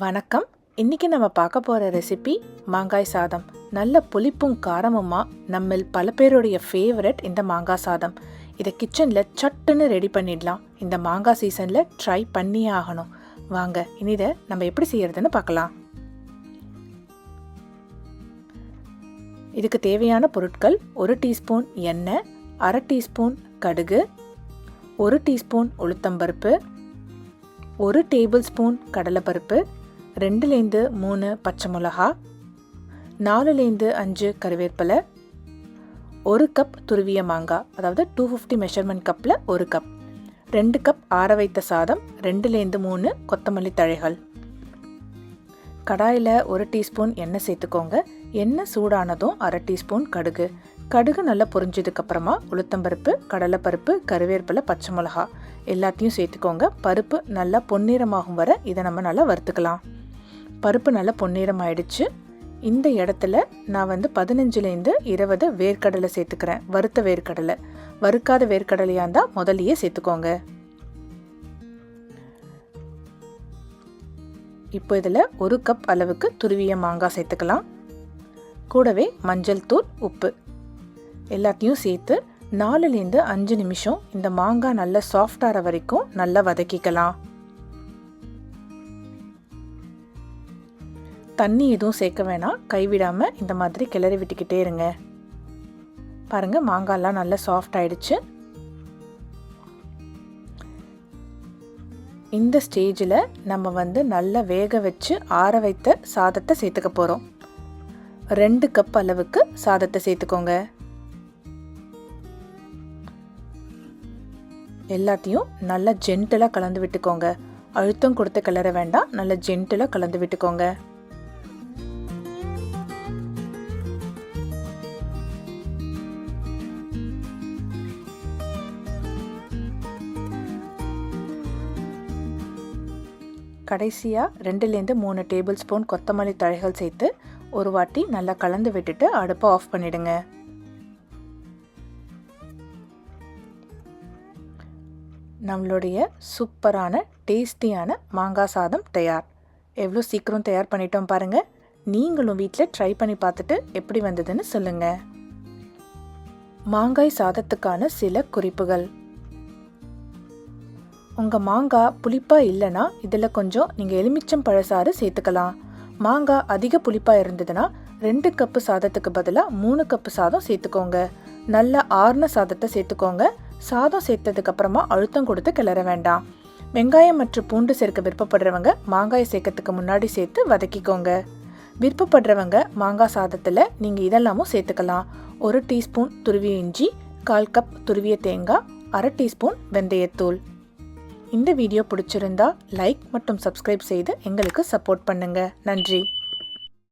வணக்கம். இன்னைக்கு நம்ம பார்க்க போகிற ரெசிபி மாங்காய் சாதம். நல்ல புளிப்பும் காரமுமா நம்மில் பல பேருடைய ஃபேவரட் இந்த மாங்காய் சாதம். இதை கிச்சனில் சட்டுன்னு ரெடி பண்ணிடலாம். இந்த மாங்காய் சீசனில் ட்ரை பண்ணியே ஆகணும். வாங்க இனி இதை நம்ம எப்படி செய்யறதுன்னு பார்க்கலாம். இதுக்கு தேவையான பொருட்கள் ஒரு டீஸ்பூன் எண்ணெய் அரை டீஸ்பூன் கடுகு ஒரு டீஸ்பூன் உளுத்தம்பருப்பு ஒரு டேபிள் ஸ்பூன் கடலைப்பருப்பு ரெண்டுலேருந்து மூணு பச்சை மிளகா நாலுலேருந்து அஞ்சு கருவேப்பிலை ஒரு கப் துருவிய மாங்காய் அதாவது டூ ஃபிஃப்டி மெஷர்மெண்ட் கப்பில் ஒரு கப் ரெண்டு கப் ஆற வைத்த சாதம் ரெண்டுலேருந்து மூணு கொத்தமல்லி தழைகள். கடாயில் ஒரு டீஸ்பூன் எண்ணெய் சேர்த்துக்கோங்க. எண்ணெய் சூடானதும் அரை டீஸ்பூன் கடுகு. கடுகு நல்லா பொரிஞ்சதுக்கப்புறமா உளுத்தம்பருப்பு கடலைப்பருப்பு கருவேப்பிலை பச்சை மிளகா எல்லாத்தையும் சேர்த்துக்கோங்க. பருப்பு நல்லா பொன்னிறமாகும் வர இதை நம்ம நல்லா வறுத்துக்கலாம். பருப்பு நல்லா பொன்னிறம் ஆயிடுச்சு இந்த இடத்துல நான் வந்து பதினஞ்சுலேருந்து இருபது வேர்க்கடலை சேர்த்துக்கிறேன். வறுத்த வேர்க்கடலை. வறுக்காத வேர்க்கடலையாக இருந்தால் முதலியே சேர்த்துக்கோங்க. இப்போ இதில் ஒரு கப் அளவுக்கு துருவிய மாங்காய் சேர்த்துக்கலாம். கூடவே மஞ்சள் தூள் உப்பு. எல்லாத்தையும் சேர்த்து நாலுலேருந்து அஞ்சு நிமிஷம் இந்த மாங்காய் நல்லா சாஃப்டாகிற வரைக்கும் நல்லா வதக்கிக்கலாம். தண்ணி எதுவும் சேர்க்க வேணாம். கைவிடாமல் இந்த மாதிரி கிளறி விட்டுக்கிட்டே இருங்க. பாருங்கள் மாங்காய்லாம் நல்லா சாஃப்ட் ஆயிடுச்சு. இந்த ஸ்டேஜில் நம்ம வந்து நல்லா வேக வச்சு ஆற வைத்த சாதத்தை சேர்த்துக்க போகிறோம் ரெண்டு கப் அளவுக்கு சாதத்தை சேர்த்துக்கோங்க. எல்லாத்தையும் நல்லா ஜென்டலாக கலந்து விட்டுக்கோங்க. அழுத்தம் கொடுத்து கிளற வேண்டாம். நல்லா ஜென்டலாக கலந்து விட்டுக்கோங்க. கடைசியாக ரெண்டுலேருந்து மூணு டேபிள் ஸ்பூன் கொத்தமல்லி தழைகள் சேர்த்து ஒரு வாட்டி நல்லா கலந்து விட்டுட்டு அடுப்பை ஆஃப் பண்ணிடுங்க. நம்மளுடைய சூப்பரான டேஸ்டியான மாங்காய் சாதம் தயார். எவ்வளோ சீக்கிரம் தயார் பண்ணிட்டோம் பாருங்கள் நீங்களும் வீட்டில் ட்ரை பண்ணி பார்த்துட்டு எப்படி வந்ததுன்னு சொல்லுங்கள் மாங்காய் சாதத்துக்கான சில குறிப்புகள். உங்கள் மாங்காய் புளிப்பாக இல்லைன்னா இதில் கொஞ்சம் நீங்கள் எலுமிச்சம் பழசாறு சேர்த்துக்கலாம். மாங்காய் அதிக புளிப்பாக இருந்ததுன்னா ரெண்டு கப்பு சாதத்துக்கு பதிலாக மூணு கப்பு சாதம் சேர்த்துக்கோங்க. நல்ல ஆறுன சாதத்தை சேர்த்துக்கோங்க. சாதம் சேர்த்ததுக்கு அப்புறமா அழுத்தம் கொடுத்து கிளற வேண்டாம். வெங்காயம் மற்றும் பூண்டு சேர்க்க விருப்பப்படுறவங்க மாங்காயை சேர்க்கறதுக்கு முன்னாடி சேர்த்து வதக்கிக்கோங்க. விருப்பப்படுறவங்க மாங்காய் சாதத்தில் நீங்கள் இதெல்லாமும் சேர்த்துக்கலாம். ஒரு டீஸ்பூன் துருவிய இஞ்சி கால் கப் துருவிய தேங்காய் அரை டீஸ்பூன் வெந்தயத்தூள். இந்த வீடியோ பிடிச்சிருந்தா லைக் மற்றும் சப்ஸ்கிரைப் செய்து எங்களுக்கு சப்போர்ட் பண்ணுங்கள் நன்றி.